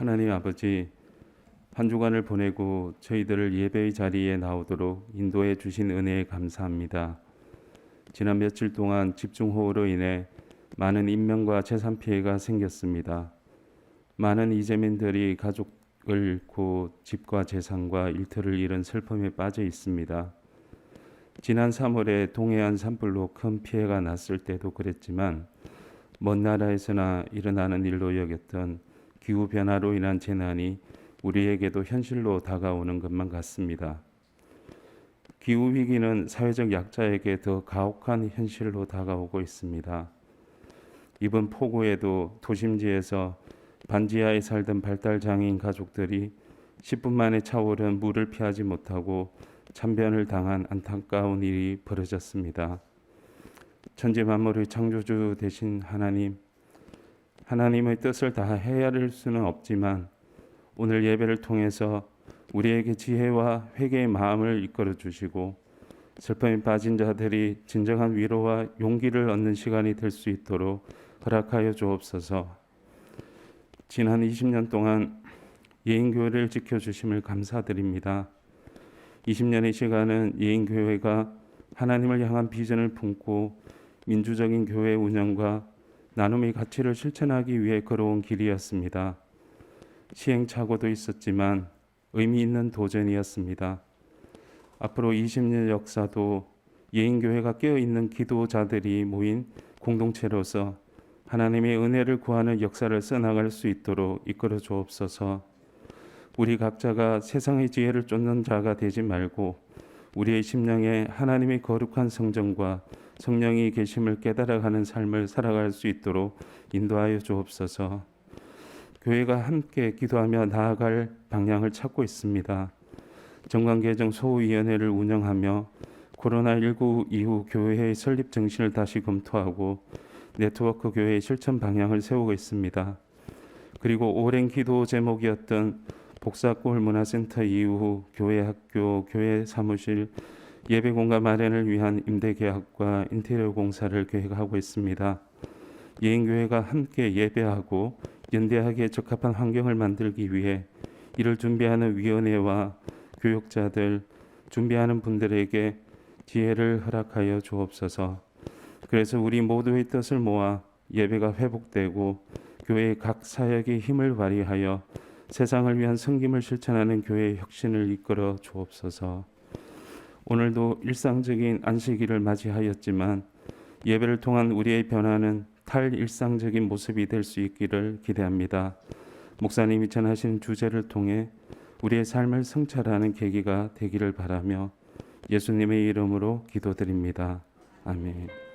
하나님 아버지 한 주간을 보내고 저희들을 예배의 자리에 나오도록 인도해 주신 은혜에 감사합니다. 지난 며칠 동안 집중호우로 인해 많은 인명과 재산 피해가 생겼습니다. 많은 이재민들이 가족을 잃고 집과 재산과 일터를 잃은 슬픔에 빠져 있습니다. 지난 3월에 동해안 산불로 큰 피해가 났을 때도 그랬지만 먼 나라에서나 일어나는 일로 여겼던 기후 변화로 인한 재난이 우리에게도 현실로 다가오는 것만 같습니다. 기후 위기는 사회적 약자에게 더 가혹한 현실로 다가오고 있습니다. 이번 폭우에도 도심지에서 반지하에 살던 발달 장애인 가족들이 10분 만에 차오른 물을 피하지 못하고 참변을 당한 안타까운 일이 벌어졌습니다. 천지 만물의 창조주 되신 하나님, 하나님의 뜻을 다 헤아릴 수는 없지만 오늘 예배를 통해서 우리에게 지혜와 회개의 마음을 이끌어 주시고 슬픔에 빠진 자들이 진정한 위로와 용기를 얻는 시간이 될 수 있도록 허락하여 주옵소서. 지난 20년 동안 예인교회를 지켜주심을 감사드립니다. 20년의 시간은 예인교회가 하나님을 향한 비전을 품고 민주적인 교회 운영과 나눔의 가치를 실천하기 위해 걸어온 길이었습니다. 시행착오도 있었지만 의미 있는 도전이었습니다. 앞으로 20년 역사도 예인교회가 깨어 있는 기도자들이 모인 공동체로서 하나님의 은혜를 구하는 역사를 써나갈 수 있도록 이끌어 주옵소서. 우리 각자가 세상의 지혜를 쫓는 자가 되지 말고 우리의 심령에 하나님의 거룩한 성정과 성령이 계심을 깨달아가는 삶을 살아갈 수 있도록 인도하여 주옵소서. 교회가 함께 기도하며 나아갈 방향을 찾고 있습니다. 정관개정 소위원회를 운영하며 코로나19 이후 교회의 설립 정신을 다시 검토하고 네트워크 교회의 실천 방향을 세우고 있습니다. 그리고 오랜 기도 제목이었던 복사골 문화센터 이후 교회 학교, 교회 사무실, 예배 공간 마련을 위한 임대 계약과 인테리어 공사를 계획하고 있습니다. 예인교회가 함께 예배하고 연대하기에 적합한 환경을 만들기 위해 이를 준비하는 위원회와 교육자들, 준비하는 분들에게 지혜를 허락하여 주옵소서. 그래서 우리 모두의 뜻을 모아 예배가 회복되고 교회의 각 사역의 힘을 발휘하여 세상을 위한 섬김을 실천하는 교회의 혁신을 이끌어 주옵소서. 오늘도 일상적인 안식일을 맞이하였지만 예배를 통한 우리의 변화는 탈일상적인 모습이 될 수 있기를 기대합니다. 목사님이 전하신 주제를 통해 우리의 삶을 성찰하는 계기가 되기를 바라며 예수님의 이름으로 기도드립니다. 아멘.